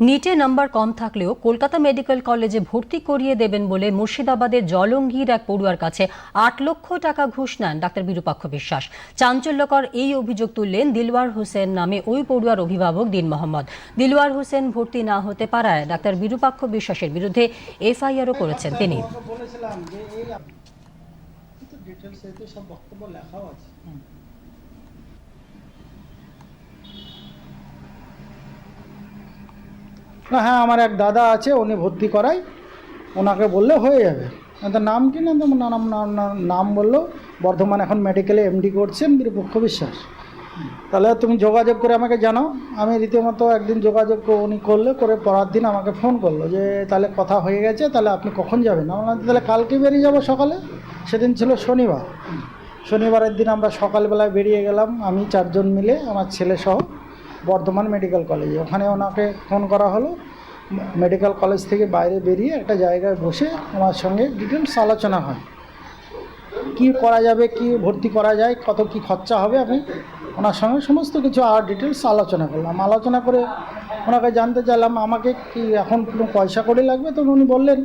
নিটে number কম থাকলেও Kolkata medical কলেজে ভর্তি করিয়ে দেবেন বলে মুর্শিদাবাদের জলঙ্গির এক পড়ুয়ার কাছে আট লক্ষ টাকা ঘুষ নেন ডাক্তার বিরূপাক্ষ বিশ্বাস। চাঞ্চল্যকর এই অভিযোগ তুললেন দিলওয়ার হোসেন নামে ওই পড়ুয়ার অভিভাবক দিন মোহাম্মদ। দিলওয়ার হোসেন ভর্তি না হতে পারায় ডাক্তার বিরূপাক্ষ বিশ্বাসের বিরুদ্ধে এফআইআরও করেছেন তিনি। সব বক্তব্য লেখাও আছে। না হ্যাঁ আমার এক দাদা আছে, উনি ভর্তি করাই ওনাকে বললে হয়ে যাবে। তার নাম কি না তো নাম, নাম- বলল, বর্ধমান এখন মেডিকেলে এমডি করছেন বীরপক্ষ বিশ্বাস। তাহলে তুমি যোগাযোগ করে আমাকে জানাও। আমি রীতিমতো একদিন যোগাযোগ উনি করলে, করে পরার দিন আমাকে ফোন করল যে, তাহলে কথা হয়ে গেছে, তাহলে আপনি কখন যাবেন? আমরা তাহলে কালকে বেরিয়ে যাব সকালে। সেদিন ছিল শনিবার। শনিবারের দিন আমরা সকালবেলায় বেরিয়ে গেলাম, আমি চারজন মিলে, আমার ছেলে সহ। বর্ধমান মেডিকেল কলেজে। ওখানে ওনাকে ফোন করা হলো, মেডিকেল কলেজ থেকে বাইরে বেরিয়ে একটা জায়গায় বসে ওনার সঙ্গে ডিটেলস আলোচনা হয়। কি করা যাবে, কি ভর্তি করা যায়, কত কি খরচা হবে, আমি ওনার সঙ্গে সমস্ত কিছু আর ডিটেলস আলোচনা করলাম। আলোচনা করে ওনাকে জানতে চাইলাম, আমাকে কি এখন কোনো পয়সা করে লাগবে? তো উনি বললেন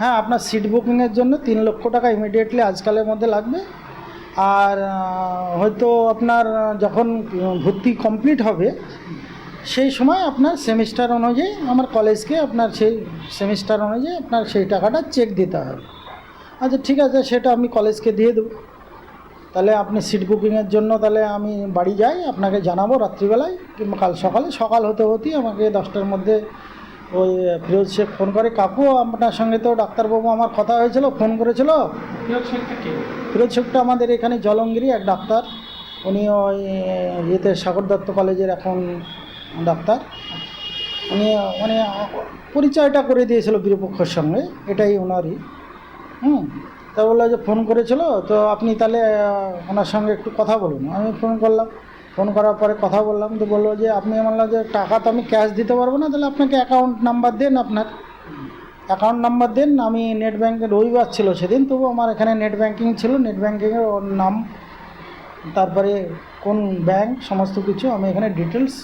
হ্যাঁ আপনার সিট বুকিংয়ের জন্য তিন লক্ষ টাকা ইমিডিয়েটলি আজকালের মধ্যে লাগবে। আর হয়তো আপনার যখন ভর্তি কমপ্লিট হবে, সেই সময় আপনার সেমিস্টার অনুযায়ী আমার কলেজকে আপনার সেই সেমিস্টার অনুযায়ী আপনার সেই টাকাটা চেক দিতে হবে। আচ্ছা ঠিক আছে, সেটা আমি কলেজকে দিয়ে দেবো। তাহলে আপনি সিট বুকিংয়ের জন্য তাহলে আমি বাড়ি যাই, আপনাকে জানাব রাত্রিবেলায় কিংবা কাল সকালে। সকাল হতে হতেই আমাকে দশটার মধ্যে ওই ফিরোজ শেখ ফোন করে কাকু আপনার সঙ্গে তো ডাক্তারবাবু আমার কথা হয়েছিল ফোন করেছিল। ফিরোজ শেখটা আমাদের এখানে জলঙ্গিরি এক ডাক্তার। উনি ওই ইয়েতে সাগর দত্ত কলেজের এখন ডাক্তার। উনি মানে পরিচয়টা করে দিয়েছিল বিরূপক্ষের সঙ্গে এটাই ওনারই হুম তা বলল যে ফোন করেছিল তো আপনি তাহলে ওনার সঙ্গে একটু কথা বলুন। আমি ফোন করলাম ফোন করার পরে কথা বললাম, তো বলল যে, আপনি বললাম যে টাকা তো আমি ক্যাশ দিতে পারব না, তাহলে আপনাকে অ্যাকাউন্ট নাম্বার দেন আপনার। অ্যাকাউন্ট নাম্বার দেন, আমি নেট ব্যাঙ্কে রবিবার ছিল সেদিন, তবু আমার এখানে নেট ব্যাঙ্কিং ছিল নেট ব্যাঙ্কিংয়ের ওর নাম, তারপরে কোন ব্যাংক সমস্ত কিছু আমি এখানে ডিটেলস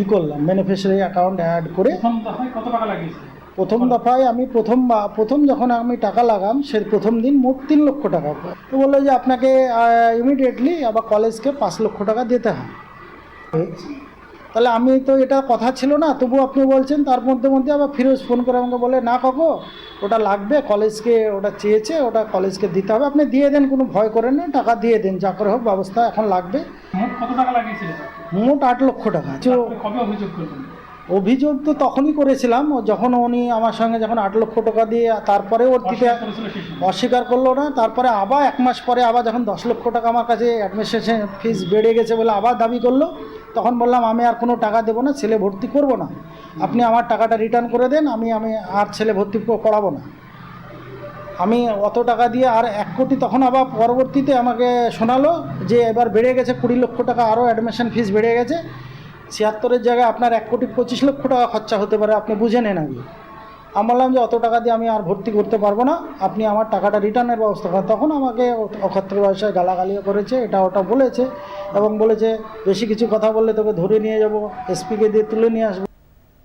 ই করলাম বেনিফিশিয়ারি অ্যাকাউন্ট অ্যাড করে। কত টাকা লাগিয়েছে? প্রথম দফায় আমি প্রথম প্রথম যখন আমি টাকা লাগাম সে প্রথম দিন মোট তিন লক্ষ টাকা তো বলল যে আপনাকে ইমিডিয়েটলি আবার কলেজকে পাঁচ লক্ষ টাকা দিতে হয়। তাহলে আমি তো এটা কথা ছিল না তবু আপনি বলছেন তার মধ্যে মধ্যে আবার ফিরোজ ফোন করে আমাকে বলে না কাকু ওটা লাগবে কলেজকে ওটা চেয়েছে ওটা কলেজকে দিতে হবে। আপনি দিয়ে দেন কোনো ভয় করেন না টাকা দিয়ে দেন যা করে হোক ব্যবস্থা এখন লাগবে। মোট কত টাকা লাগিয়েছিল মোট আট লক্ষ টাকা। তো কবে অভিযোগ করবেন অভিযোগ তো তখনই করেছিলাম ও যখন উনি আমার সঙ্গে যখন আট লক্ষ টাকা দিয়ে তারপরে ওর দিতে। অস্বীকার করল না তারপরে আবার এক মাস পরে আবার যখন দশ লক্ষ টাকা আমার কাছে অ্যাডমিনিস্ট্রেশন ফিস বেড়ে গেছে বলে আবার দাবি করল তখন বললাম আমি আর কোনো টাকা দেবো না ছেলে ভর্তি করব না। আপনি আমার টাকাটা রিটার্ন করে দেন আমি আমি আর ছেলে ভর্তি করাবো না। আমি অত টাকা দিয়ে আর এক কোটি তখন আবার পরবর্তীতে আমাকে শোনালো যে এবার বেড়ে গেছে কুড়ি লক্ষ টাকা আরও অ্যাডমিশন ফিস বেড়ে গেছে। ছিয়াত্তরের জায়গায় আপনার এক কোটি পঁচিশ লক্ষ টাকা খরচা হতে পারে, আপনি বুঝে নেন আগে। আমি বললাম যে, অত টাকা দিয়ে আমি আর ভর্তি করতে পারব না, আপনি আমার টাকাটা রিটার্নের ব্যবস্থা করেন। তখন আমাকে অক্ষত্র ভাষায় গালাগালিও করেছে, এটা ওটা বলেছে এবং বলেছে, বেশি কিছু কথা বললে তোকে ধরে নিয়ে যাব এসপিকে দিয়ে তুলে নিয়ে আসব।